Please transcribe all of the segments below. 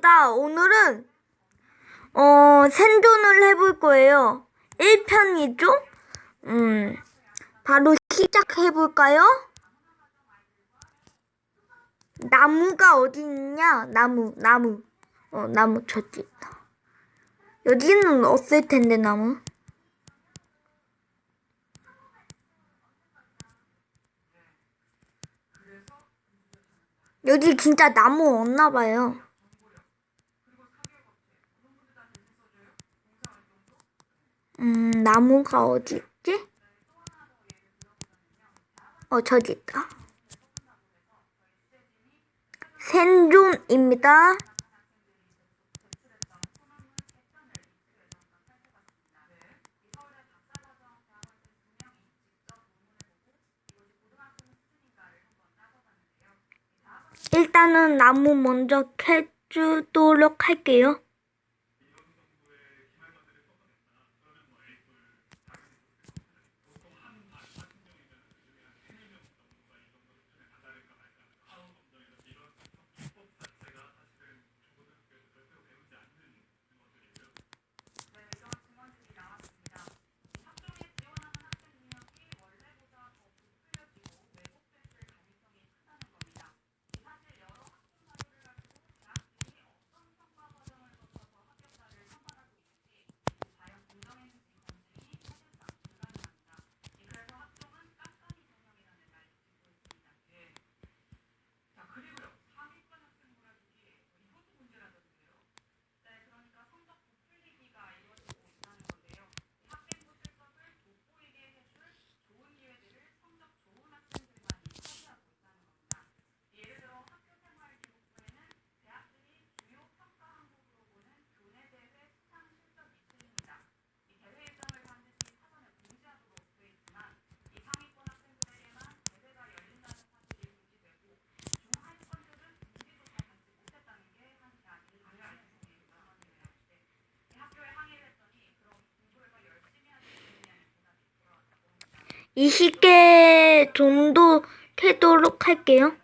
반갑습니다. 오늘은 어 생존을 해볼 거예요. 1편이죠? 음 바로 시작해 볼까요? 나무가 어디 있냐? 나무 나무 어 나무 저기 있다. 여기는 없을 텐데 나무. 여기 진짜 나무 없나 봐요. 음, 나무가 어디 있지? 어, 저기 있다. 생존입니다. 일단은 나무 먼저 캐주도록 할게요. 20개 정도 캐도록 할게요.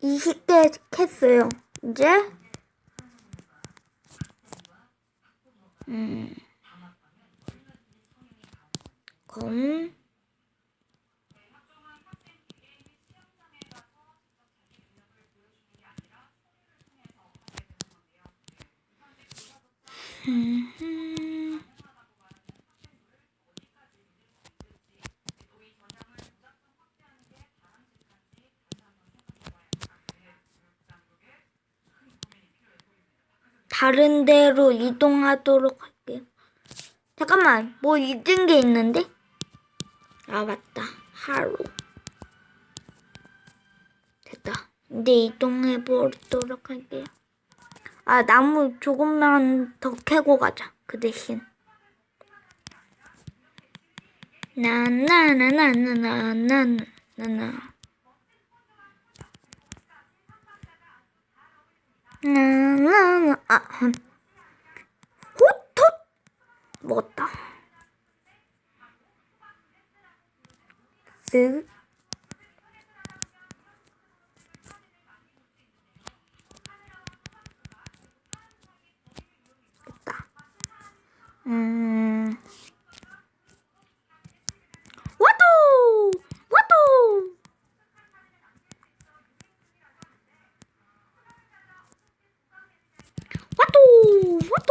이십 개 캤어요. 검 음. 다른 데로 이동하도록 할게요. 잠깐만, 뭐 잊은 게 있는데? 아, 맞다. 하루. 됐다. 이제 이동해 보도록 할게요. 아, 나무 조금만 더 캐고 가자. 그 대신. 나나나나나나나나 나. 나나나 아 흠. 호텟 먹었다 쓱 됐다 음 와도 와도 와도 와도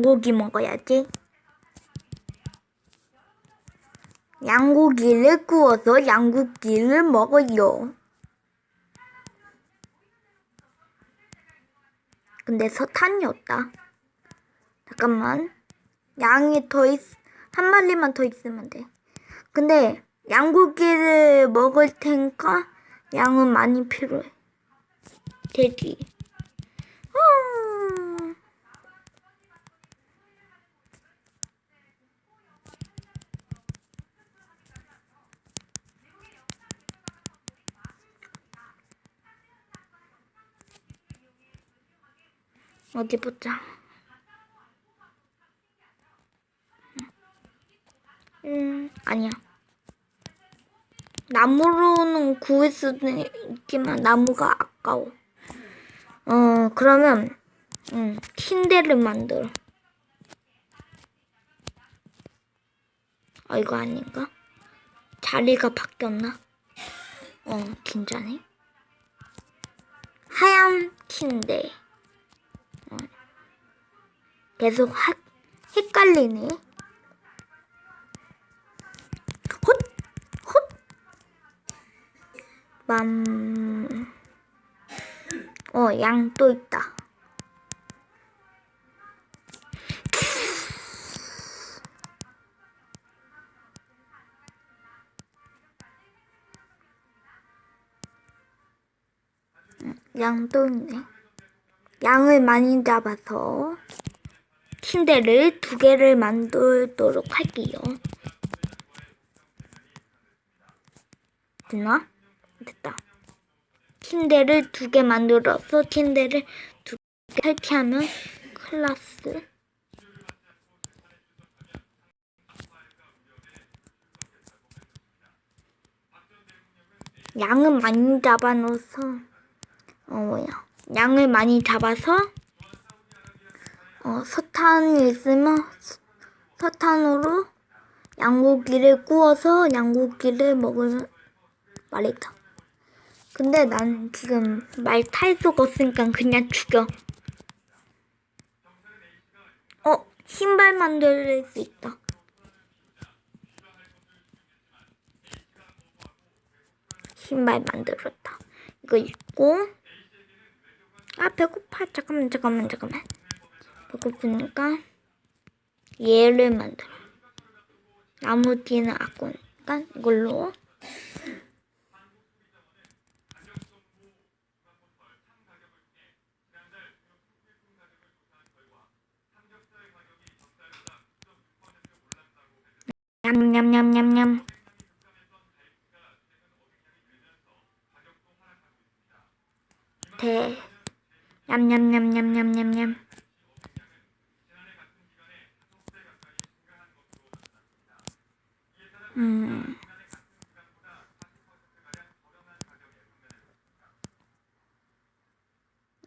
양고기 먹어야지. 양고기를 구워서 양고기를 먹어요. 근데 서탄이 없다. 잠깐만. 양이 더 있, 한 마리만 더 있으면 돼. 근데 양고기를 먹을 테니까 양은 많이 필요해. 돼지. 음. 어디 보자. 음, 아니야. 나무로는 구할 수도 있지만 나무가 아까워. 어, 그러면 음, 침대를 만들어. 아, 이거 아닌가? 자리가 바뀌었나? 어, 진짜네. 하얀 침대. 어. 계속 하, 헷갈리네. 헛! 헛! 맘. 어, 양 또 있다. 양또 있네. 양을 많이 잡아서 침대를 두 개를 만들도록 할게요. 됐나? 됐다. 침대를 두 개 만들어서 침대를 두 개 설치하면 클라스. 양은 많이 잡아놓아서 어 뭐야 양을 많이 잡아서 어 석탄이 있으면 서- 석탄으로 양고기를 구워서 양고기를 먹을 말이다. 근데 난 지금 말 탈 수가 없으니까 그냥 죽여. 어 신발 만들 수 있다. 신발 만들었다. 이거 있고 아 배고파 잠깐만 잠깐만 잠깐만 배고프니까 얘를 만들어. 나무 뒤는 아까우니까 이걸로. 냠냠냠냠냠 대 냠냠냠냠냠냠냠 음.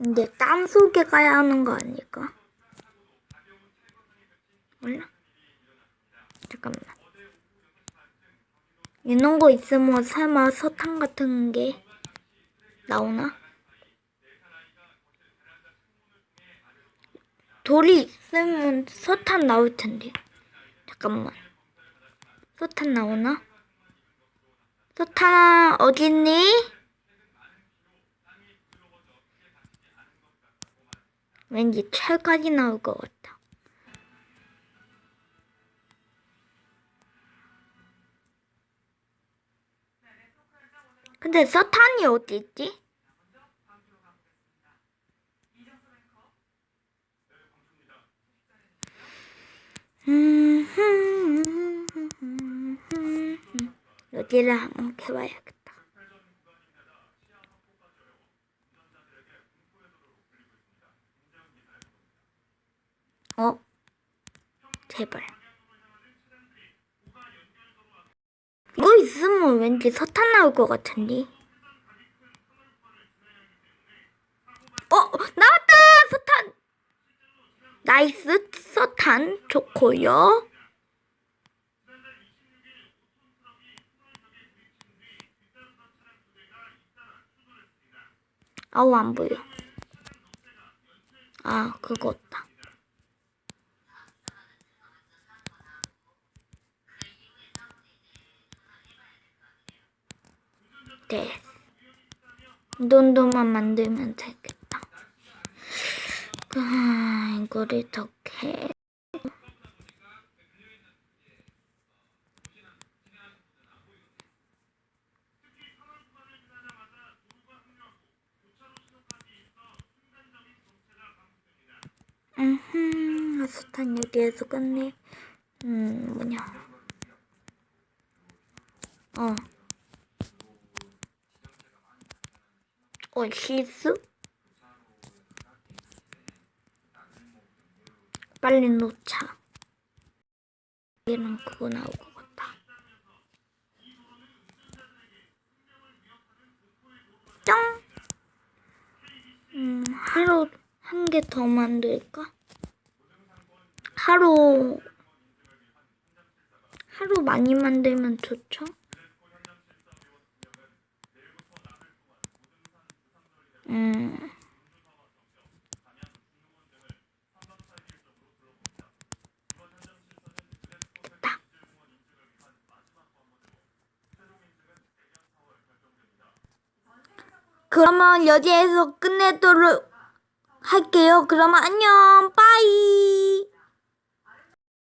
이제 땅 속에 가야 하는 거 아닐까? 몰라. 잠깐만. 이런 거 있으면 설마 서탄 같은 게 나오나? 돌이 있으면 서탄 나올 텐데. 잠깐만. 서탄 나오나? 서탄 어딨니? 왠지 철까지 나올 것 같아. 근데 서탄이 어디 있지? 여기를 한번 해봐야겠다. 어? 제발. 이거 있으면 왠지 서탄 나올 것 같은데. 어, 나왔다! 서탄! 나이스, 서탄, 좋고요. 아우, 안 보여. 아, 그거다. 네. 돈도만 만들면 되겠다. 아, 이거를 어떻게? 음, 스탄 여기에서 끝내. 음, 뭐냐. 어. 어, 실수? 빨리 놓자. 얘는 그거 나올 것 같다. 짱! 음, 하루 한 개 더 만들까? 하루 하루 많이 만들면 좋죠? 음. 됐다. 그러면 여기에서 끝내도록 할게요. 그러면 안녕. 빠이.